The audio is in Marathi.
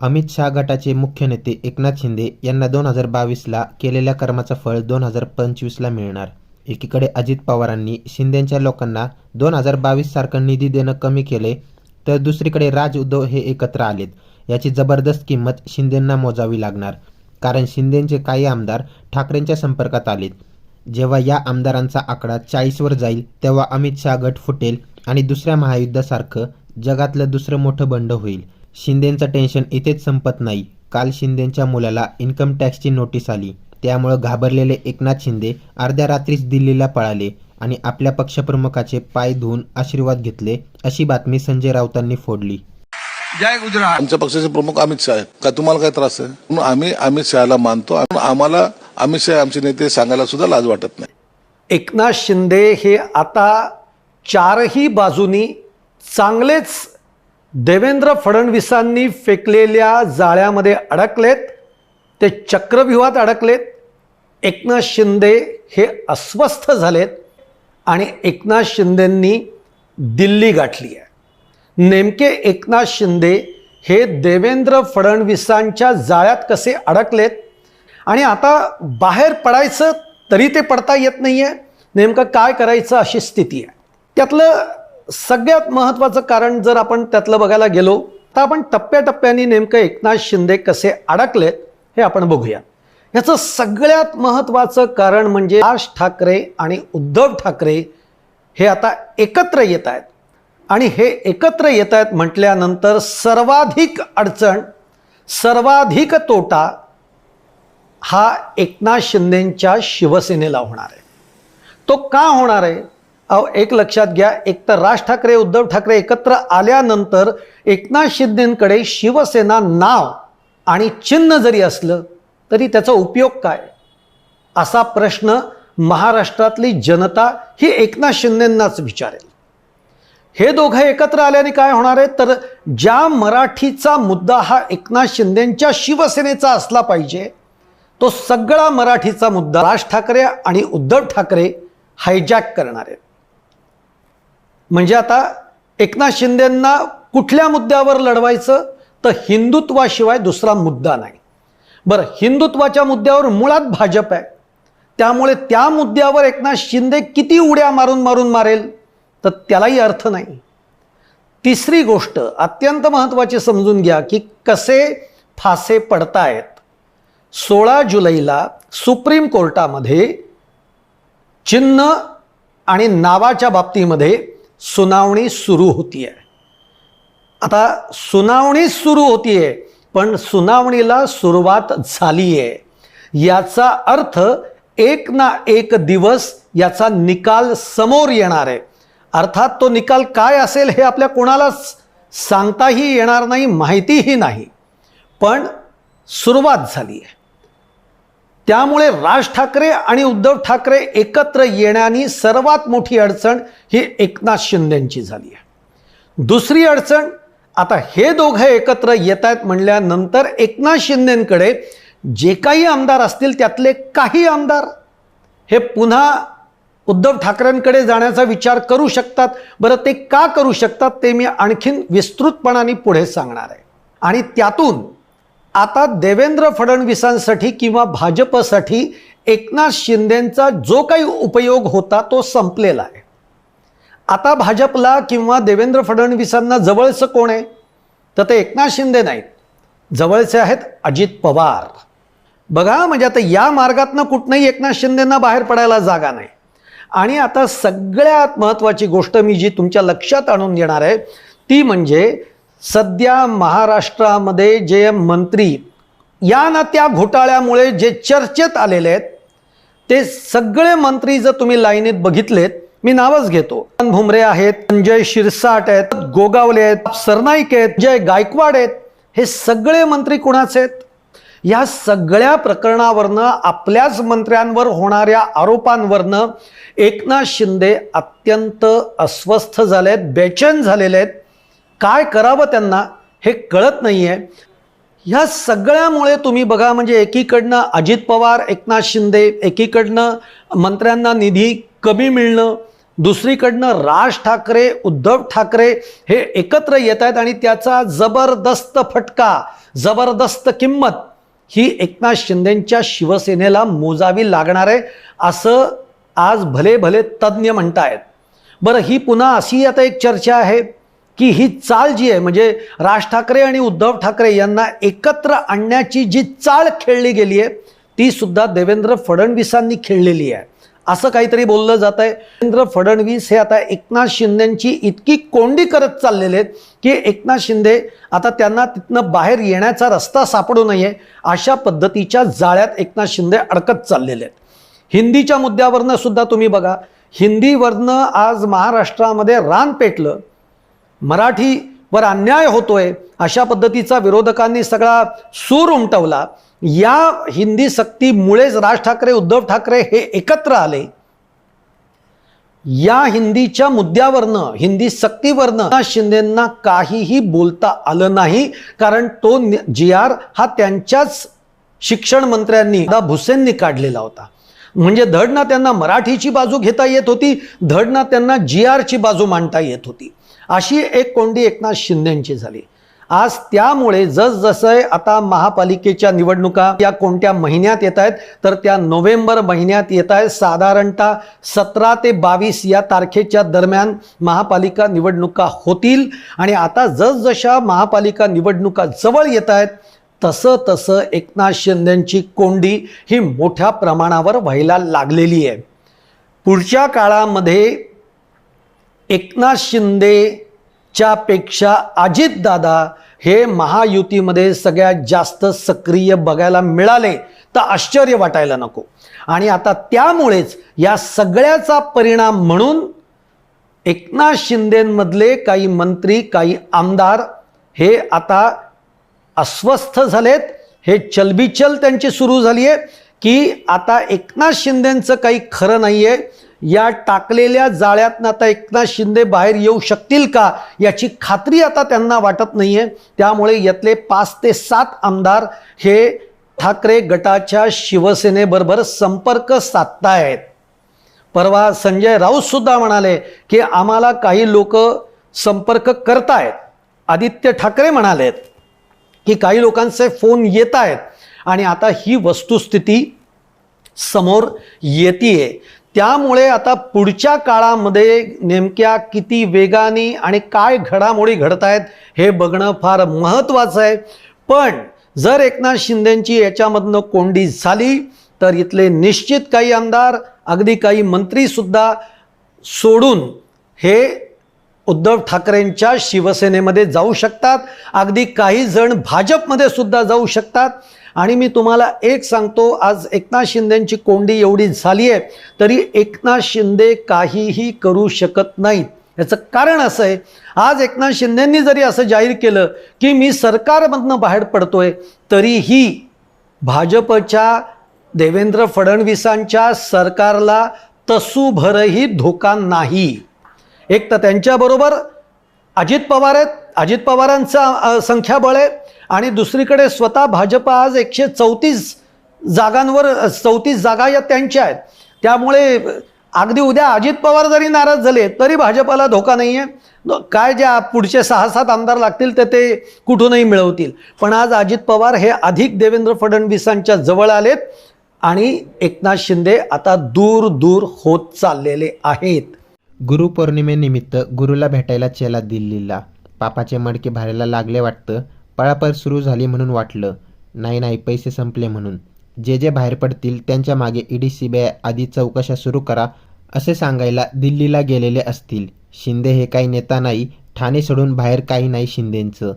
अमित शहा गटाचे मुख्य नेते एकनाथ शिंदे यांना दोन हजार बावीसला केलेल्या कर्माचं फळ दोन हजार पंचवीसला मिळणार. एकीकडे अजित पवारांनी शिंदेंच्या लोकांना दोन हजार बावीस सारखं निधी देणं कमी केले तर दुसरीकडे राज उद्धव हे एकत्र आलेत. याची जबरदस्त किंमत शिंदेंना मोजावी लागणार कारण शिंदेंचे काही आमदार ठाकरेंच्या संपर्कात आलेत. जेव्हा या आमदारांचा आकडा चाळीसवर जाईल तेव्हा अमित शहा गट फुटेल आणि दुसऱ्या महायुद्धासारखं जगातलं दुसरं मोठं बंड होईल. शिंदेंचं टेन्शन इथेच संपत नाही. काल शिंदेंच्या मुलाला इन्कम टॅक्सची नोटीस आली. त्यामुळं घाबरलेले एकनाथ शिंदे अर्ध्या रात्रीच दिल्लीला पळाले आणि आपल्या पक्षप्रमुखाचे पाय धुवून आशीर्वाद घेतले अशी बातमी संजय राऊतांनी फोडली. जय गुजरात. आमच्या पक्षाचे प्रमुख अमित शहा आहेत. का तुम्हाला काय त्रास आहे? म्हणून आम्ही अमित शहाला मानतो आम्हाला अमित शहा आमचे नेते सांगायला सुद्धा लाज वाटत नाही. एकनाथ शिंदे हे आता चारही बाजूनी चांगलेच देवेंद्र फडणवीसांनी फेकलेल्या जाळ्यामध्ये अडकलेत ते चक्रव्यूहात अडकलेत एकनाथ शिंदे हे अस्वस्थ झालेत आणि एकनाथ शिंदेंनी दिल्ली गाठली आहे. नेमके एकनाथ शिंदे हे देवेंद्र फडणवीसांच्या जाळ्यात कसे अडकलेत आणि आता बाहेर पडायचं तरी ते पडता येत नाही आहे नेमकं काय करायचं अशी स्थिती आहे. त्यातलं सगळ्यात महत्त्वाचं कारण जर आपण त्यातलं बघायला गेलो तर आपण टप्प्याटप्प्याने नेमकं एकनाथ शिंदे कसे अडकलेत हे आपण बघूया. याचं सगळ्यात महत्त्वाचं कारण म्हणजे राज ठाकरे आणि उद्धव ठाकरे हे आता एकत्र येत आहेत. आणि हे एकत्र येत आहेत म्हटल्यानंतर सर्वाधिक अडचण सर्वाधिक तोटा हा एकनाथ शिंदेंच्या शिवसेनेला होणार आहे. तो का होणार आहे? अहो एक लक्षात घ्या एक तर राज ठाकरे उद्धव ठाकरे एकत्र आल्यानंतर एकनाथ शिंदेंकडे शिवसेना नाव आणि चिन्ह जरी असलं तरी त्याचा उपयोग काय? असा प्रश्न महाराष्ट्रातली जनता ही एकनाथ शिंदेंनाच विचारेल. हे दोघं एकत्र आल्याने काय होणार आहे? तर ज्या मराठीचा मुद्दा हा एकनाथ शिंदेंच्या शिवसेनेचा असला पाहिजे तो सगळा मराठीचा मुद्दा राज ठाकरे आणि उद्धव ठाकरे हायजॅक करणार आहेत. म्हणजे आता एकनाथ शिंदेंना कुठल्या मुद्द्यावर लढवायचं? तर हिंदुत्वाशिवाय दुसरा मुद्दा नाही. बरं हिंदुत्वाच्या मुद्द्यावर मुळात भाजप आहे. त्यामुळे त्या मुद्द्यावर एकनाथ शिंदे किती उड्या मारून मारून मारेल? तर त्यालाही अर्थ नाही. तिसरी गोष्ट अत्यंत महत्त्वाची समजून घ्या की कसे फासे पडतायत. सोळा जुलैला सुप्रीम कोर्टामध्ये चिन्ह आणि नावाच्या बाबतीमध्ये सुनावणी सुरू होती आहे आता सुनावणी सुरू होती आहे पण सुनावणीला सुरुवात झाली आहे याचा अर्थ एक ना एक दिवस याचा निकाल समोर येणार. आहे अर्थात तो निकाल काय असेल हे आपल्या कोणालाच सांगताही येणार नाही माहितीही नाही. पण सुरुवात झाली आहे त्यामुळे राज ठाकरे आणि उद्धव ठाकरे एकत्र येण्यानी सर्वात मोठी अडचण ही एकनाथ शिंदेंची झाली आहे. दुसरी अडचण आता हे दोघं एकत्र येत आहेत म्हणल्यानंतर एकनाथ शिंदेंकडे जे काही आमदार असतील त्यातले काही आमदार हे पुन्हा उद्धव ठाकरेंकडे जाण्याचा विचार करू शकतात. बरं ते का करू शकतात ते मी आणखीन विस्तृतपणाने पुढे सांगणार आहे. आणि त्यातून आता देवेंद्र फडणवीसांसाठी किंवा भाजपसाठी एकनाथ शिंदेंचा जो काही उपयोग होता तो संपलेला आहे. आता भाजपला किंवा देवेंद्र फडणवीसांना जवळचं कोण आहे? तर ते एकनाथ शिंदे नाहीत. जवळचे आहेत अजित पवार. बघा म्हणजे आता या मार्गातनं कुठनंही एकनाथ शिंदेंना बाहेर पडायला जागा नाही. आणि आता सगळ्यात महत्त्वाची गोष्ट मी जी तुमच्या लक्षात आणून देणार आहे ती म्हणजे सध्या महाराष्ट्रामध्ये जे मंत्री या ना त्या घोटाळ्यामुळे जे चर्चेत आलेले आहेत ते सगळे मंत्री जर तुम्ही लाईनीत बघितलेत मी नावच घेतो. भुमरे आहेत संजय शिरसाट आहेत गोगावले आहेत सरनाईक आहेत जय गायकवाड आहेत हे सगळे मंत्री कुणाचे आहेत? या सगळ्या प्रकरणावरनं आपल्याच मंत्र्यांवर होणाऱ्या आरोपांवरनं एकनाथ शिंदे अत्यंत अस्वस्थ झाले आहेत बेचैन झालेले आहेत. काय करावं त्यांना हे कळत नाही आहे ह्या सगळ्यामुळे तुम्ही बघा म्हणजे एकीकडनं अजित पवार एकनाथ शिंदे एकीकडनं मंत्र्यांना निधी कमी मिळणं दुसरीकडनं राज ठाकरे उद्धव ठाकरे हे एकत्र येत आहेत आणि त्याचा जबरदस्त फटका जबरदस्त किंमत ही एकनाथ शिंदेंच्या शिवसेनेला मोजावी लागणार आहे असं आज भले भले तज्ज्ञ म्हणतायत. बरं ही पुन्हा अशी आता एक चर्चा आहे. की ही चाल जी आहे म्हणजे राज ठाकरे आणि उद्धव ठाकरे यांना एकत्र आणण्याची जी चाल खेळली गेली आहे ती सुद्धा देवेंद्र फडणवीसांनी खेळलेली आहे. असं काहीतरी बोललं जात आहे. देवेंद्र फडणवीस हे आता एकनाथ शिंदेची इतकी कोंडी करत चाललेले आहेत की एकनाथ शिंदे आता त्यांना तिथनं बाहेर येण्याचा रस्ता सापडू नये अशा पद्धतीच्या जाळ्यात एकनाथ शिंदे अडकत चाललेले आहेत. हिंदीच्या मुद्द्यावरनं सुद्धा तुम्ही बघा. हिंदीवरनं आज महाराष्ट्रामध्ये रान पेटलं. मराठीवर अन्याय होतोय अशा पद्धतीचा विरोधकांनी सगळा सूर उमटवला. या हिंदी सक्तीमुळेच राज ठाकरे उद्धव ठाकरे हे एकत्र आले. या हिंदीच्या मुद्द्यावरनं हिंदी सक्तीवरनं शिंदेंना काहीही बोलता आलं नाही कारण तो जी आर हा त्यांच्याच शिक्षण मंत्र्यांनी भुसेंनी काढलेला होता. म्हणजे धड ना त्यांना मराठीची बाजू घेता येत होती धड ना त्यांना जी आरची बाजू मांडता येत होती. अशी एक कोंडी एकनाथ शिंदेची झाली. आज त्यामुळे जसजसं आता महापालिकेच्या निवडणुका या कोणत्या महिन्यात येत आहेत तर त्या नोव्हेंबर महिन्यात येत आहेत. साधारणतः सतरा ते बावीस या तारखेच्या दरम्यान महापालिका निवडणुका होतील. आणि आता जसजशा महापालिका निवडणुका जवळ येत आहेत तसं तसं एकनाथ शिंदेंची कोंडी ही मोठ्या प्रमाणावर व्हायला लागलेली आहे. पुढच्या काळामध्ये एकनाथ शिंदेच्या पेक्षा अजितदादा हे महायुतीमध्ये सगळ्यात जास्त सक्रिय बघायला मिळाले तर आश्चर्य वाटायला नको. आणि आता त्यामुळेच या सगळ्याचा परिणाम म्हणून एकनाथ शिंदेमधले काही मंत्री काही आमदार हे आता अस्वस्थ झालेत. हे चलबिचल त्यांची सुरू झाली आहे की आता एकनाथ शिंदेंचं काही खरं नाही आहे या टाकलेल्या जाळ्यातनं आता एकनाथ शिंदे बाहेर येऊ शकतील का याची खात्री आता त्यांना वाटत नाही आहे त्यामुळे यातले पाच ते सात आमदार हे ठाकरे गटाच्या शिवसेनेबरोबर संपर्क साधतायत. परवा संजय राऊतसुद्धा म्हणाले की आम्हाला काही लोक संपर्क करतायत. आदित्य ठाकरे म्हणालेत की काही लोकांचे फोन येत आहेत आणि आता ही वस्तुस्थिती समोर येते त्यामुळे आता पुढच्या काळामध्ये नेमक्या किती वेगाने आणि काय घडामोडी घडत आहेत हे बघणं फार महत्त्वाचं आहे. पण जर एकनाथ शिंदेंची याच्यामधनं कोंडी झाली तर इथले निश्चित काही आमदार अगदी काही मंत्रीसुद्धा सोडून हे उद्धव ठाकरेंच्या शिवसेनेमध्ये जाऊ शकतात. अगदी काही जण भाजपमध्ये सुद्धा जाऊ शकतात. आणि मी तुम्हाला एक सांगतो आज एकनाथ शिंदेची कोंडी एवढी झाली आहे तरी एकनाथ शिंदे काहीही करू शकत नाहीत. याचं कारण असं आहे आज एकनाथ शिंदेंनी जरी असं जाहीर केलं की मी सरकारमधनं बाहेर पडतोय तरीही भाजपच्या देवेंद्र फडणवीसांच्या सरकारला तसूभरही धोका नाही. एक तर त्यांच्याबरोबर अजित पवार आहेत अजित पवारांचा संख्याबळ आहे आणि दुसरीकडे स्वतः भाजप आज एकशे चौतीस जागांवर चौतीस जागा या त्यांच्या आहेत. त्यामुळे अगदी उद्या अजित पवार जरी नाराज झाले तरी भाजपाला धोका नाही आहे काय ज्या पुढचे सहा सात आमदार लागतील तर ते कुठूनही मिळवतील. पण आज अजित पवार हे अधिक देवेंद्र फडणवीसांच्या जवळ आलेत आणि एकनाथ शिंदे आता दूर दूर होत चाललेले आहेत. गुरुपौर्णिमेनिमित्त गुरुला भेटायला चेला दिल्लीला. पापाचे मडके भरायला लागले वाटतं. पळापळ सुरू झाली म्हणून वाटलं. नाही नाही पैसे संपले म्हणून. जे जे बाहेर पडतील त्यांच्या मागे ईडी सीबीआय आदी चौकशा सुरू करा असे सांगायला दिल्लीला गेलेले असतील. शिंदे हे काही नेता नाही ठाणे सोडून बाहेर काही नाही शिंदेंचं.